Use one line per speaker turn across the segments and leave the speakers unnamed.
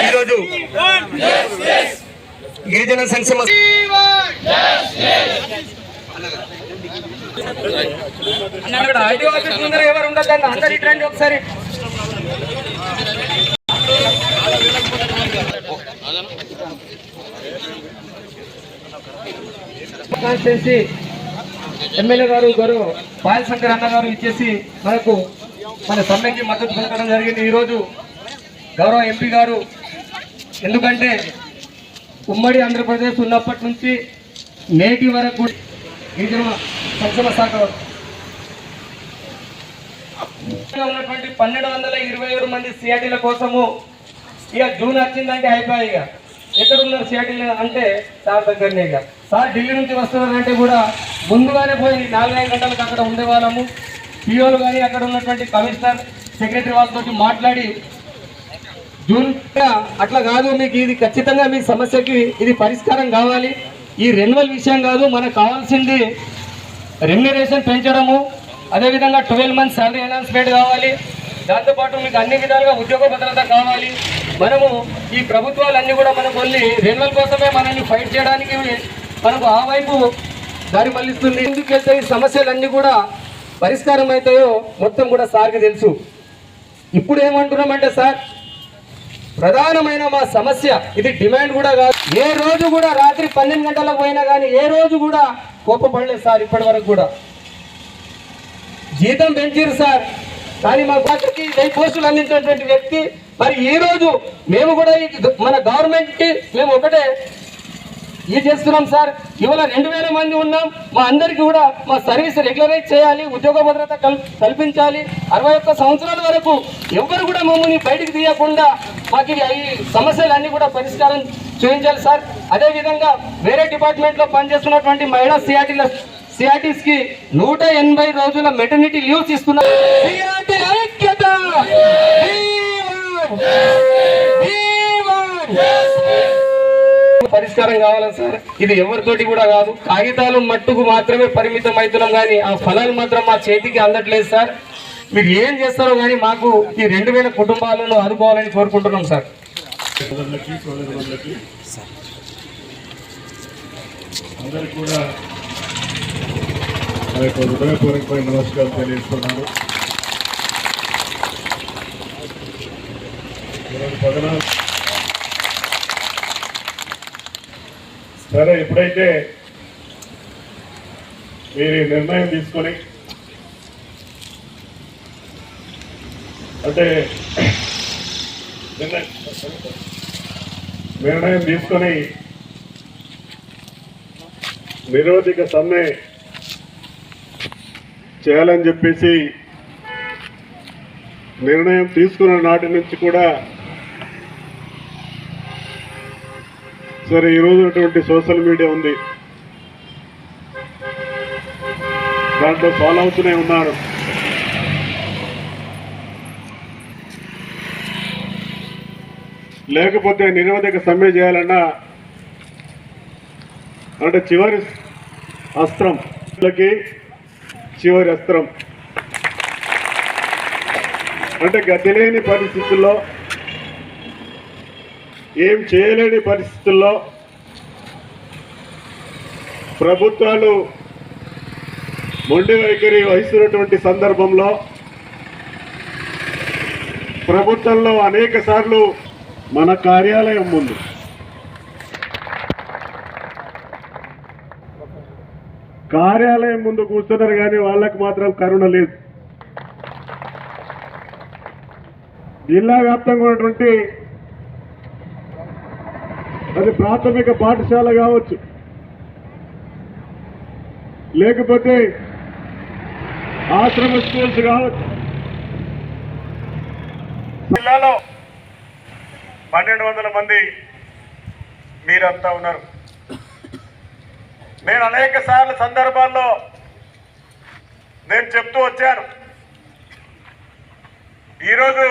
ఈరోజు గిరిజన సంక్షేమ ఎవరు ఒకసారి. ఎమ్మెల్యే గారు గారు బాలశంకర్ అన్న గారు ఇచ్చేసి మనకు మన సమ్మెకి మద్దతు పొందడం జరిగింది. ఈరోజు గౌరవ ఎంపీ గారు ఎందుకంటే ఉమ్మడి ఆంధ్రప్రదేశ్ ఉన్నప్పటి నుంచి నేటి వరకు గిరిజన సంక్షేమ శాఖ ఉన్నటువంటి పన్నెండు వందల ఇరవై ఏడు మంది సిఆర్టీల కోసము ఇక జూన్ వచ్చిందంటే అయిపోయి ఇక. ఎక్కడ సిఆర్టీలు అంటే సార్ దగ్గరనే ఇక. సార్ ఢిల్లీ నుంచి వస్తున్నారంటే కూడా ముందుగానే పోయి నాలుగైదు గంటలకు అక్కడ ఉండేవాళ్ళము. పిఓలు కానీ అక్కడ ఉన్నటువంటి కమిషనర్ సెక్రటరీ వాళ్ళతో మాట్లాడి జూన్ అట్లా కాదు మీకు ఇది ఖచ్చితంగా మీ సమస్యకి ఇది పరిష్కారం కావాలి. ఈ రెన్యువల్ విషయం కాదు మనకు కావాల్సింది రెమ్యునరేషన్ పెంచడము అదేవిధంగా ట్వెల్వ్ మంత్స్ శాలరీ అనౌన్స్మెంట్ కావాలి. దాంతోపాటు మీకు అన్ని విధాలుగా ఉద్యోగ భద్రత కావాలి. మనము ఈ ప్రభుత్వాలన్నీ కూడా మనకు ఓన్లీ రెన్యువల్ కోసమే మనల్ని ఫైట్ చేయడానికి మనకు ఆ వైపు దారి మళ్ళిస్తుంది. ఎందుకు వెళ్తే ఈ సమస్యలన్నీ కూడా పరిష్కారం అవుతాయో మొత్తం కూడా సార్కి తెలుసు. ఇప్పుడు ఏమంటున్నామంటే సార్ ప్రధానమైన మా సమస్య ఇది డిమాండ్ కూడా కాదు. ఏ రోజు కూడా రాత్రి పన్నెండు గంటలకు పోయినా కానీ ఏ రోజు కూడా కోపపడలేదు సార్ ఇప్పటి వరకు కూడా. జీతం పెంచారు సార్ కానీ మా పాత్రకి వెయ్యి పోస్టులు అందించినటువంటి వ్యక్తి మరి ఈ రోజు మేము కూడా మన గవర్నమెంట్కి మేము ఒకటే ఇది చేస్తున్నాం సార్. ఇవాళ రెండు వేల మంది ఉన్నాం. మా అందరికీ కూడా మా సర్వీస్ రెగ్యులరైజ్ చేయాలి ఉద్యోగ భద్రత కల్ కల్పించాలి. అరవై ఒక్క సంవత్సరాల వరకు ఎవ్వరు కూడా మమ్మల్ని బయటికి తీయకుండా మాకు ఈ సమస్యలన్నీ కూడా పరిష్కారం చేయించాలి సార్. అదే విధంగా వేరే డిపార్ట్మెంట్లో పనిచేస్తున్నటువంటి మహిళా సిఆర్టీల సిఆర్టీస్కి నూట ఎనభై రోజుల మెటర్నిటీ లీవ్స్ ఇస్తున్నారు ఐక్యత! పరిష్కారం కావాలా సార్? ఇది ఎవరితోటి కూడా కాదు. కాగితాలు మట్టుకు మాత్రమే పరిమితం అవుతున్నాం కానీ ఆ ఫలాలు మాత్రం మా చేతికి అందట్లేదు సార్. మీరు ఏం చేస్తారో కానీ మాకు ఈ రెండు వేల కుటుంబాలను ఆదుకోవాలని కోరుకుంటున్నాం సార్.
కూడా హృదయపూర్వకమైన నమస్కారం తెలియజేస్తున్నాను. పద్నాలుగు సరే ఎప్పుడైతే మీరు ఈ నిర్ణయం తీసుకొని అంటే నిర్ణయం నిర్ణయం తీసుకొని నిరోధిక సమ్మె చేయాలని చెప్పేసి నిర్ణయం తీసుకున్న నాటి నుంచి కూడా సరే ఈరోజు అటువంటి సోషల్ మీడియా ఉంది. దాంట్లో ఫాలో అవుతూనే ఉన్నారు. లేకపోతే నిరోధక సమ్మె చేయాలన్నా అంటే చివరి అస్త్రం. చివరి అస్త్రం. అంటే గతి లేని పరిస్థితుల్లో ఏం చేయలేని పరిస్థితుల్లో ప్రభుత్వాలు మొండి వైఖరి వహిస్తున్నటువంటి సందర్భంలో ప్రభుత్వంలో అనేక సార్లు మన కార్యాలయం ముందు కార్యాలయం ముందు కూర్చున్నారు కానీ వాళ్ళకి మాత్రం కరుణ లేదు. జిల్లా వ్యాప్తంగా ఉన్నటువంటి అది ప్రాథమిక పాఠశాల కావచ్చు. లేకపోతే ఆశ్రమ స్కూల్స్ కావచ్చు. జిల్లాలో పన్నెండు వందల మంది మీరంతా ఉన్నారు. నేను అనేక సార్లు సందర్భాల్లో నేను చెప్తూ వచ్చాను. ఈరోజు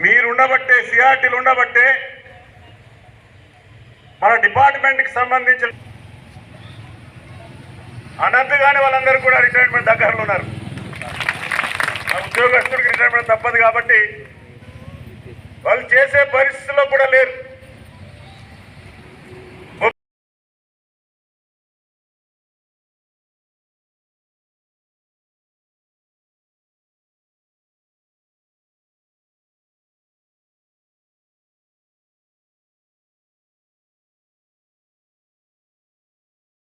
మీరుండబట్టే సిఆర్టీలు ఉండబట్టే మన డిపార్ట్మెంట్కి సంబంధించిన అనంతగానే వాళ్ళందరూ కూడా రిటైర్మెంట్ దగ్గరలో ఉన్నారు. ఉద్యోగస్తుడికి రిటైర్మెంట్ తప్పదు కాబట్టి వాళ్ళు చేసే పరిస్థితిలో కూడా లేరు.